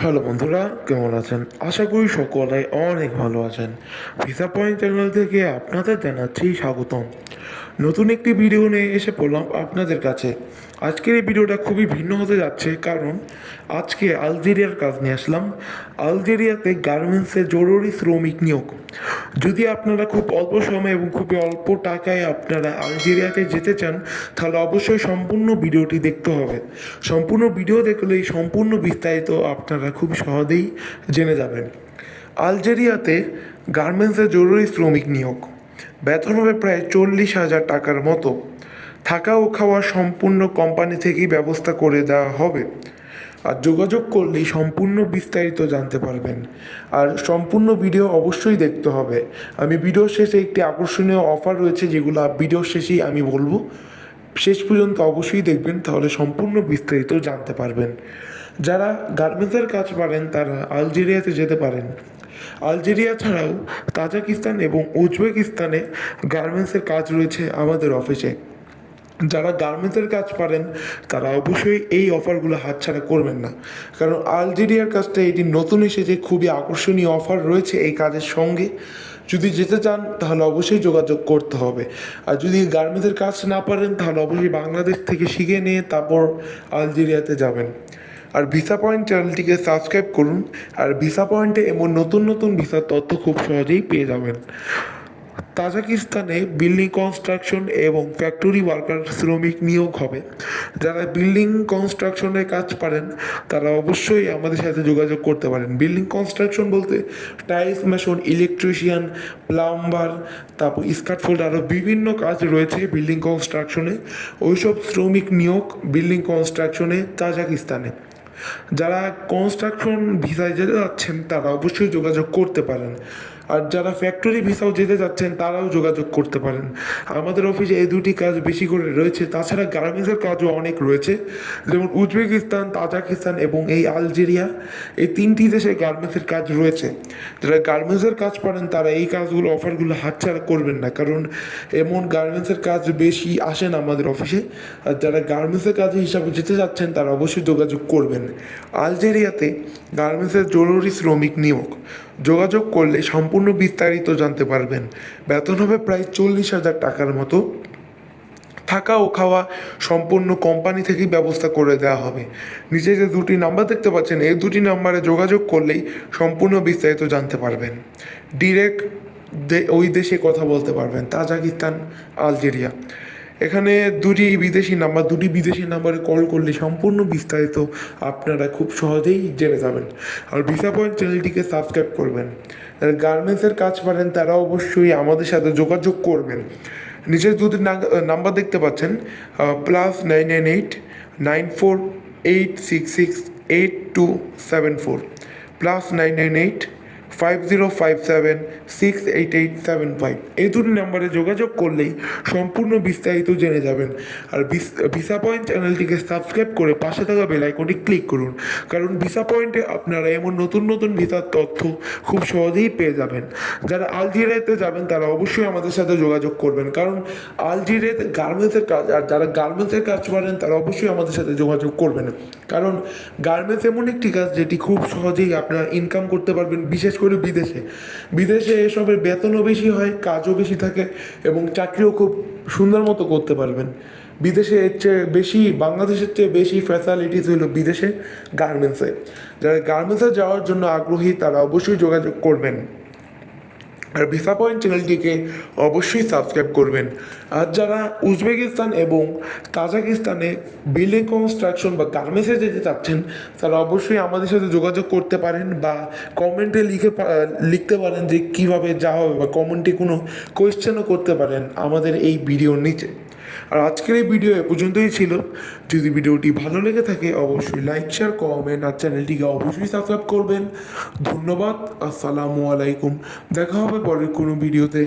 Hello বন্ধুরা, কেমন আছেন? আশা করি সকলে অনেক ভালো আছেন। ভিসা পয়েন্ট চ্যানেল থেকে আপনাদের জানাচ্ছি স্বাগতম। নতুন একটি ভিডিও নিয়ে এসে পড়লাম আপনাদের কাছে। আজকের এই ভিডিওটা খুবই ভিন্ন হতে যাচ্ছে, কারণ আজকে আলজেরিয়ার কাজ নিয়ে আসলাম। আলজেরিয়াতে গার্মেন্টসে জরুরি শ্রমিক নিয়োগ। যদি আপনারা খুব অল্প সময় এবং খুবই অল্প টাকায় আপনারা আলজেরিয়াতে যেতে চান, তাহলে অবশ্যই সম্পূর্ণ ভিডিওটি দেখতে হবে। সম্পূর্ণ ভিডিও দেখলেই সম্পূর্ণ বিস্তারিত আপনারা খুব সহজেই জেনে যাবেন। আলজেরিয়াতে গার্মেন্টসে জরুরি শ্রমিক নিয়োগ। বেতন হবে প্রায় চল্লিশ হাজার টাকার মতো। থাকা ও খাওয়া সম্পূর্ণ কোম্পানি থেকেই ব্যবস্থা করে দেওয়া হবে। আর যোগাযোগ করলেই সম্পূর্ণ বিস্তারিত জানতে পারবেন। আর সম্পূর্ণ ভিডিও অবশ্যই দেখতে হবে। আমি ভিডিও শেষে একটি আকর্ষণীয় অফার রয়েছে, যেগুলো ভিডিও শেষেই আমি বলব। শেষ পর্যন্ত অবশ্যই দেখবেন, তাহলে সম্পূর্ণ বিস্তারিত জানতে পারবেন। যারা গার্মেন্টসের কাজ পারেন, তারা আলজেরিয়াতে যেতে পারেন। আলজেরিয়া ছাড়াও তাজাকিস্তান এবং উজবেকিস্তানে গার্মেন্টসের কাজ রয়েছে আমাদের অফিসে যারা গার্মেন্টসের কাজ পারেন, তারা অবশ্যই এই অফারগুলো হাতছাড়া করবেন না। কারণ আলজেরিয়ার কাজটা এটি নতুন এসেছে, খুবই আকর্ষণীয় অফার রয়েছে এই কাজের সঙ্গে। যদি যেতে চান, তাহলে অবশ্যই যোগাযোগ করতে হবে। আর যদি গার্মেন্টসের কাজ না পারেন, তাহলে অবশ্যই বাংলাদেশ থেকে শিখে নিয়ে তারপর আলজেরিয়াতে যাবেন। আর ভিসা পয়েন্ট চ্যানেলটিকে সাবস্ক্রাইব করুন। আর ভিসা পয়েন্টে এমন নতুন নতুন ভিসার তথ্য খুব সহজেই পেয়ে যাবেন। তাজাকিস্তানে বিল্ডিং কনস্ট্রাকশন এবং ফ্যাক্টরি ওয়ার্কার শ্রমিক নিয়োগ হবে। যারা বিল্ডিং কনস্ট্রাকশনের কাজ পারেন তারা অবশ্যই আমাদের সাথে যোগাযোগ করতে পারেন। বিল্ডিং কনস্ট্রাকশন বলতে টাইলস মেশন ইলেকট্রিশিয়ান প্লাম্বার তারপর স্কার্ট ফোল্ড আরও বিভিন্ন কাজ রয়েছে বিল্ডিং কনস্ট্রাকশনে ওইসব শ্রমিক নিয়োগ বিল্ডিং কনস্ট্রাকশনে তাজাকিস্তানে। যারা কনস্ট্রাকশন ভিসায় যেতে যাচ্ছেন তারা অবশ্যই যোগাযোগ করতে পারেন। আর যারা ফ্যাক্টরি ভিসাও যেতে যাচ্ছেন, তারাও যোগাযোগ করতে পারেন। আমাদের অফিসে এই দুটি কাজ বেশি করে রয়েছে। তাছাড়া গার্মেন্টসের কাজও অনেক রয়েছে। যেমন উজবেকিস্তান, তাজাকিস্তান এবং এই আলজেরিয়া, এই তিনটি দেশে গার্মেন্টসের কাজ রয়েছে। যারা গার্মেন্টসের কাজ পারেন, তারা এই কাজগুলো অফারগুলো হাতছাড়া করবেন না। কারণ এমন গার্মেন্টসের কাজ বেশি আসে না আমাদের অফিসে আর যারা গার্মেন্টসের কাজে হিসাবে যেতে যাচ্ছেন, তারা অবশ্যই যোগাযোগ করবেন। আলজেরিয়াতে গার্মেন্টসের জরুরি শ্রমিক নিয়োগ। যোগাযোগ করলে সম্পূর্ণ বিস্তারিত জানতে পারবেন। বেতন হবে প্রায় চল্লিশ হাজার টাকার মতো। থাকা ও খাওয়া সম্পূর্ণ কোম্পানি থেকেই ব্যবস্থা করে দেওয়া হবে। নিচে যে দুটি নাম্বার দেখতে পাচ্ছেন, এই দুটি নাম্বারে যোগাযোগ করলেই সম্পূর্ণ বিস্তারিত জানতে পারবেন। ডিরেক্ট ওই দেশে কথা বলতে পারবেন। Tajikistan, Algeria. এখানে দুটি বিদেশি নাম্বার, দুটি বিদেশি নাম্বারে কল করলে সম্পূর্ণ বিস্তারিত আপনারা খুব সহজেই জেনে যাবেন। আর ভিসা পয়েন্ট চ্যানেলটিকে সাবস্ক্রাইব করবেন। যারা গার্মেন্টসের কাজ পারেন, তারা অবশ্যই আমাদের সাথে যোগাযোগ করবেন। নিচের দুটি নাম্বার দেখতে পাচ্ছেন plus nine nine eight nine four eight six six eight two seven four plus nine nine eight five zero five seven six eight eight seven five এই দুটি নাম্বারে যোগাযোগ করলেই সম্পূর্ণ বিস্তারিত জেনে যাবেন। আর ভিসা পয়েন্ট চ্যানেলটিকে সাবস্ক্রাইব করে পাশে থাকা বেল আইকনটি ক্লিক করুন। কারণ ভিসা পয়েন্টে আপনারা এমন নতুন নতুন ভিসার তথ্য খুব সহজেই পেয়ে যাবেন। যারা আলজেরিয়াতে যাবেন, তারা অবশ্যই আমাদের সাথে যোগাযোগ করবেন। কারণ আলজেরিয়াতে গার্মেন্টসের কাজ আর যারা গার্মেন্টসের কাজ পারেন তারা অবশ্যই আমাদের সাথে যোগাযোগ করবেন। কারণ গার্মেন্টস এমন একটি কাজ যেটি খুব সহজেই আপনারা ইনকাম করতে পারবেন, বিশেষ করে বিদেশে। বিদেশে এসবের বেতনও বেশি হয়, কাজও বেশি থাকে এবং চাকরিও খুব সুন্দর মতো করতে পারবেন। বিদেশে এর চেয়ে বেশি, বাংলাদেশের চেয়ে বেশি ফ্যাসিলিটিস হলো বিদেশে গার্মেন্টসে যারা গার্মেন্টসে যাওয়ার জন্য আগ্রহী তারা অবশ্যই যোগাযোগ করবেন। আর ভিসা পয়েন্ট চ্যানেলটিকে অবশ্যই সাবস্ক্রাইব করবেন। আর যারা উজবেকিস্তান এবং তাজাকিস্তানে বিল্ডিং কনস্ট্রাকশন বা গার্মেন্টসে যেতে চাচ্ছেন, তারা অবশ্যই আমাদের সাথে যোগাযোগ করতে পারেন বা কমেন্টে লিখে লিখতে পারেন যে কীভাবে যাওয়া হবে বা কমেন্টে কোনো কোয়েশ্চেনও করতে পারেন আমাদের এই ভিডিওর নিচে। আর আজকের এই ভিডিও এ পর্যন্তই ছিল। যদি ভিডিওটি ভালো লেগে থাকে, অবশ্যই লাইক শেয়ার কমেন্ট আর চ্যানেলটিকে অবশ্যই সাবস্ক্রাইব করবেন। ধন্যবাদ, আসসালামু আলাইকুম। দেখা হবে পরের কোনো ভিডিওতে